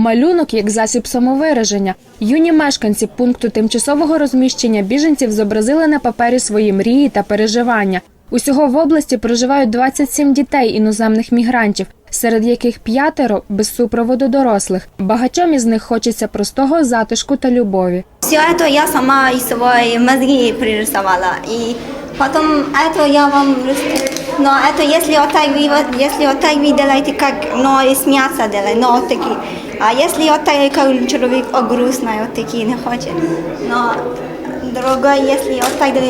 Малюнок як засіб самовираження. Юні мешканці пункту тимчасового розміщення біженців зобразили на папері свої мрії та переживання. Усього в області проживають 27 дітей іноземних мігрантів, серед яких п'ятеро без супроводу дорослих. Багатьом із них хочеться простого затишку та любові. Все это я сама из своей мозги пририсовала. И потом это я вам... рис- Но это если вот так вы, вот- если вот так вы делаете, как, но и смеяться делать, но вот такие. А если вот так, как человек о, грустный, вот такие не хочет. Но другой, если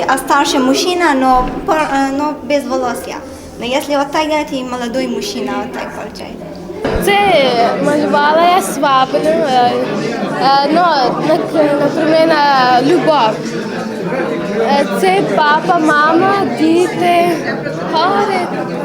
а старший мужчина, но, э, без волос я. Но если и молодой мужчина вот так получается. Це малювала я свапину, е, е, ну, наприклад, на любов. Е, Це папа, мама, діти, гори.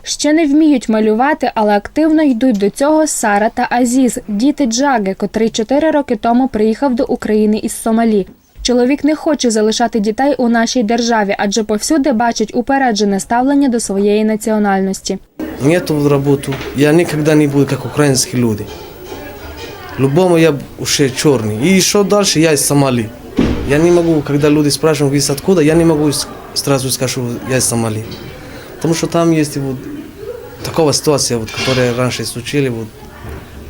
Ще не вміють малювати, але активно йдуть до цього Сара та Азіз, діти Джаги, котрий чотири роки тому приїхав до України із Сомалі. Чоловік не хоче залишати дітей у нашій державі, адже повсюди бачить упереджене ставлення до своєї національності. Нету работу. Я никогда не буду как украинские люди. Любому я уже черный. И еще дальше я из Сомали. Я не могу, когда люди спрашивают, вы из откуда, я не могу с- сразу сказать, что я из Сомали. Потому что там есть вот такая ситуация, вот, которая раньше случили, вот,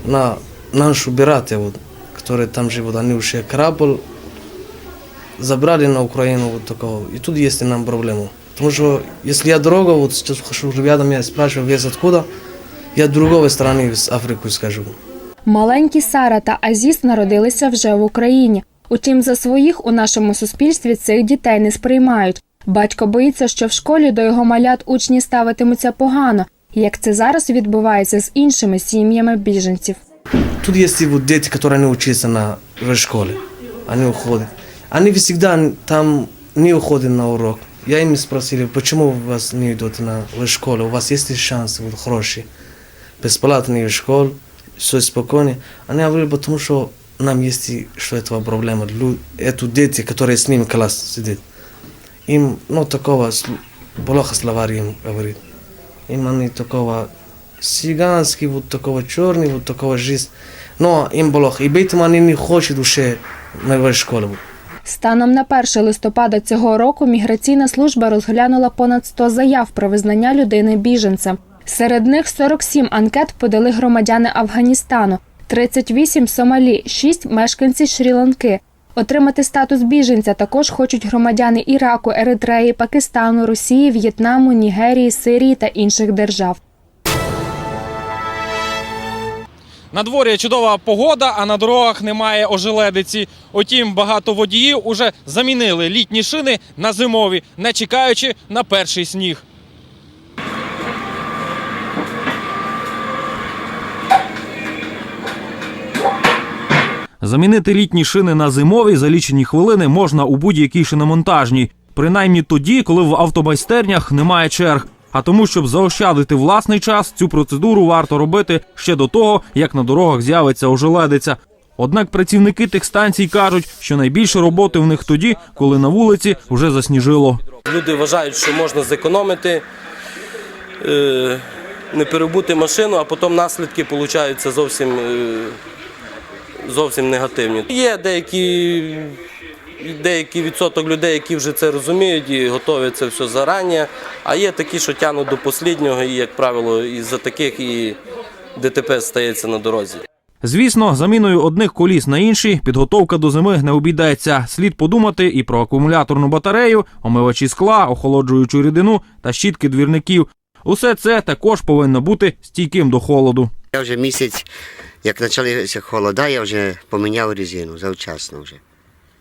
на нашу братья, вот, которые там живут, они уже корабль забрали на Украину вот такого. И тут есть нам проблема. Потому что если я дорога, вот сейчас хожу ребятам, я спрашиваю, вес откуда, я другой страны, с Африки скажу. Маленькі Сара та Азіз народилися вже в Україні. Утім, за своїх у нашому суспільстві цих дітей не сприймають. Батько боїться, що в школі до його малят учні ставитимуться погано, як це зараз відбувається з іншими сім'ями біженців. Тут есть и вот дети, которые не учатся на, в школе, они уходят. Они всегда там не уходят на урок. Я им спросил, почему у вас не идут на в школу, у вас есть шанс вот, хороший, бесплатный в школу, все спокойно. Они говорили, потому что нам есть и что этого проблема. Лю- Это дети, которые с ними в класс сидят. Им, ну, такого сл- плохо словарь им говорит. Им они такого цыганский, вот такого черный, вот такого жизнь. Но им плохо. И поэтому они не хотят уже на школу. Станом на 1 листопада цього року міграційна служба розглянула понад 100 заяв про визнання людини біженцем. Серед них 47 анкет подали громадяни Афганістану, 38 – Сомалі, 6 – мешканці Шрі-Ланки. Отримати статус біженця також хочуть громадяни Іраку, Еритреї, Пакистану, Росії, В'єтнаму, Нігерії, Сирії та інших держав. На дворі чудова погода, а на дорогах немає ожеледиці. Утім, багато водіїв уже замінили літні шини на зимові, не чекаючи на перший сніг. Замінити літні шини на зимові за лічені хвилини можна у будь-якій шиномонтажній, принаймні тоді, коли в автомайстернях немає черг. А тому, щоб заощадити власний час, цю процедуру варто робити ще до того, як на дорогах з'явиться ожеледиця. Однак працівники тих станцій кажуть, що найбільше роботи в них тоді, коли на вулиці вже засніжило. Люди вважають, що можна зекономити, е, не перебути машину, а потім наслідки получаються зовсім, е, зовсім негативні. Є деякі, деякий відсоток людей, які вже це розуміють і готові це все зарані, а є такі, що тягнуть до останнього, і, як правило, із-за таких і ДТП стається на дорозі. Звісно, заміною одних коліс на інші підготовка до зими не обійдеться. Слід подумати і про акумуляторну батарею, омивачі скла, охолоджуючу рідину та щітки двірників. Усе це також повинно бути стійким до холоду. Я вже місяць, як почалися холода, я вже поміняв резину завчасно вже.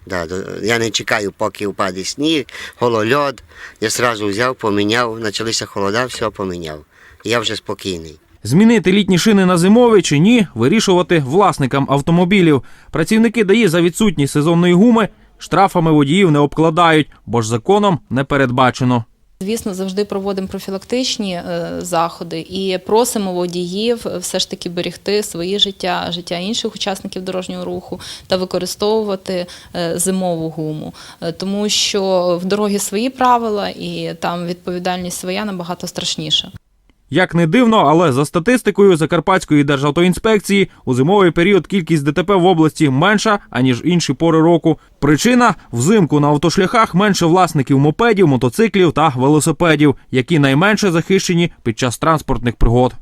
Да, я не чекаю, поки впаде сніг, голольод. Я одразу взяв, поміняв, почалися холода, все поміняв. Я вже спокійний. Змінити літні шини на зимові чи ні, вирішувати власникам автомобілів. Працівники ДАІ за відсутність сезонної гуми штрафами водіїв не обкладають, бо ж законом не передбачено. Звісно, завжди проводимо профілактичні е, заходи і просимо водіїв все ж таки берегти своє життя, життя інших учасників дорожнього руху та використовувати е, зимову гуму, Е, тому що в дорогі свої правила і там відповідальність своя набагато страшніша. Як не дивно, але за статистикою Закарпатської державтоінспекції у зимовий період кількість ДТП в області менша аніж інші пори року. Причина взимку на автошляхах менше власників мопедів, мотоциклів та велосипедів, які найменше захищені під час транспортних пригод.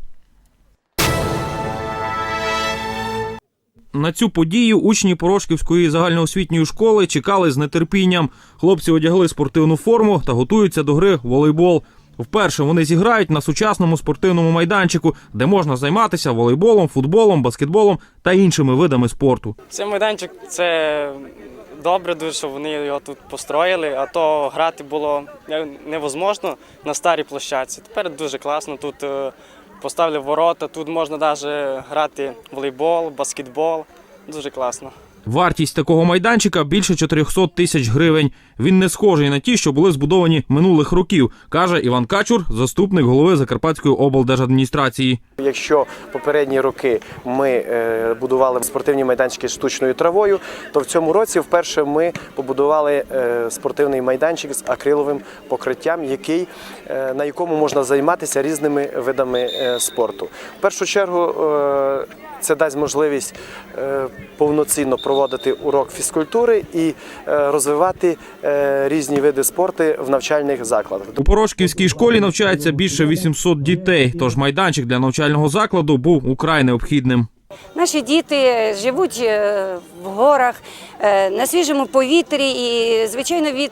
На цю подію учні Порошківської загальноосвітньої школи чекали з нетерпінням. Хлопці одягли спортивну форму та готуються до гри в волейбол. Вперше вони зіграють на сучасному спортивному майданчику, де можна займатися волейболом, футболом, баскетболом та іншими видами спорту. Цей майданчик це добре дуже, що вони його тут построїли, а то грати було невозможно на старій площадці. Тепер дуже класно. Тут е, поставили ворота, тут можна навіть грати волейбол, баскетбол. Дуже класно. Вартість такого майданчика більше 400 тисяч гривень. Він не схожий на ті, що були збудовані минулих років, каже Іван Качур, заступник голови Закарпатської облдержадміністрації. Якщо попередні роки ми е, будували спортивні майданчики з штучною травою, то в цьому році вперше ми побудували е, спортивний майданчик з акриловим покриттям, який, е, на якому можна займатися різними видами спорту. В першу чергу це дасть можливість е, повноцінно проводити урок фізкультури і е, розвивати е, різні види спорту в навчальних закладах. У Порошківській школі навчається більше 800 дітей, тож майданчик для навчального закладу був украй необхідним. Наші діти живуть в горах, на свіжому повітрі, і звичайно від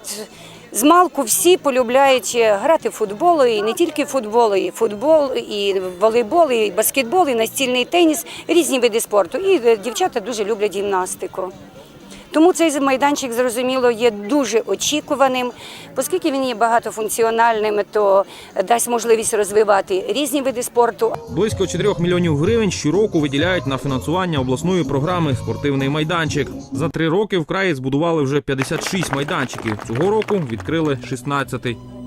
змалку всі полюбляють грати в футбол, і не тільки футбол, і футбол, і волейбол, і баскетбол, і настільний теніс, різні види спорту. І е, дівчата дуже люблять гімнастику. Тому цей майданчик, зрозуміло, є дуже очікуваним, оскільки він є багатофункціональним, то дасть можливість розвивати різні види спорту. Близько 4 мільйонів гривень щороку виділяють на фінансування обласної програми Спортивний майданчик. За три роки в краї збудували вже 56 майданчиків. Цього року відкрили 16-й.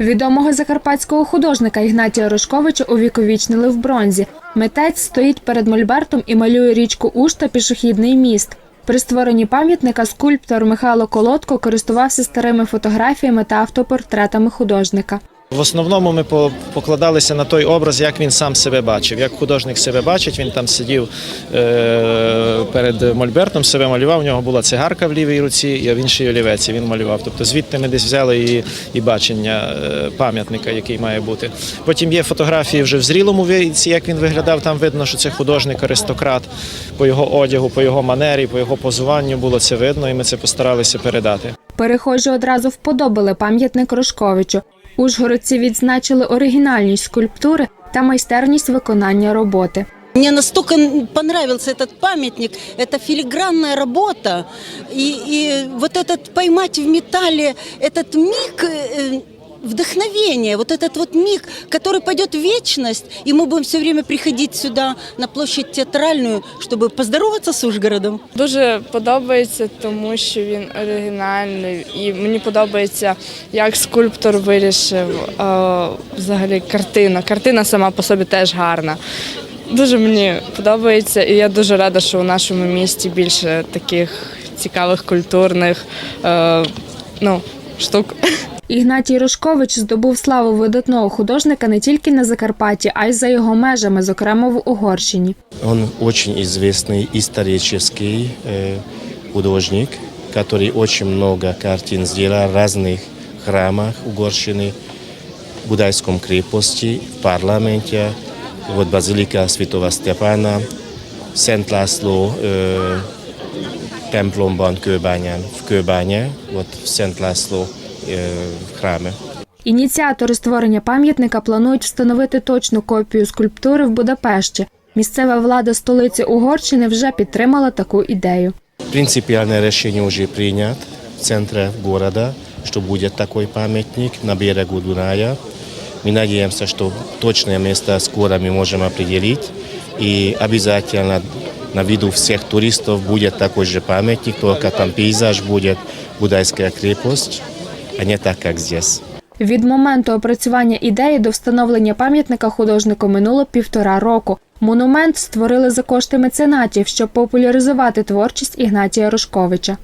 Відомого закарпатського художника Ігнатія Рожковича увіковічнили в бронзі. Митець стоїть перед мольбертом і малює річку Уж та пішохідний міст. При створенні пам'ятника скульптор Михайло Колодко користувався старими фотографіями та автопортретами художника. В основному ми по- покладалися на той образ, як він сам себе бачив. Як художник себе бачить, він там сидів е, перед Мольбертом, себе малював. У нього була цигарка в лівій руці, а в іншій олівеці він малював. Тобто звідти ми десь взяли і, і бачення е, пам'ятника, який має бути. Потім є фотографії вже в зрілому віці, як він виглядав. Там видно, що це художник, аристократ по його одягу, по його манері, по його позуванню було це видно, і ми це постаралися передати. Перехожі одразу вподобали пам'ятник Рожковичу. Ужгородці відзначили оригінальність скульптури та майстерність виконання роботи. Мне настолько понравился этот памятник, это филигранная работа, и, и вот этот поймать в металле этот миг э, вдохновения, вот этот вот миг, который пойдет в вечность, и мы будем все время приходить сюда на площадь театральную, чтобы поздороваться с Ужгородом. Дуже подобається, тому що він оригінальний, і мені подобається, як скульптор вирішив е, взагалі картина. Картина сама по собі теж гарна. Дуже мені подобається, і я дуже рада, що у нашому місті більше таких цікавих культурних е, ну, штук. Ігнатій Рожкович здобув славу видатного художника не тільки на Закарпатті, а й за його межами, зокрема в Угорщині. Он очень известный исторический э, художник, который очень много картин сделал в разных храмах Угорщины, в Будайском крепости, в парламенте, вот базилика Святого Степана, Szent László э, templomban Kőbányán, в Kőbánya, вот в Szent László э, храме. Ініціатори створення пам'ятника планують встановити точну копію скульптури в Будапешті. Місцева влада столиці Угорщини вже підтримала таку ідею. Принципиальное решение уже принят в центре города, что будет такой памятник на берегу Дуная. Мы надеемся, что точное место скоро мы можем определить. И обязательно на виду всех туристов будет такой же памятник, только там пейзаж будет Будайская крепость, а не так, як здесь. Від моменту опрацювання ідеї до встановлення пам'ятника художнику минуло півтора року. Монумент створили за кошти меценатів, щоб популяризувати творчість Ігнатія Рожковича.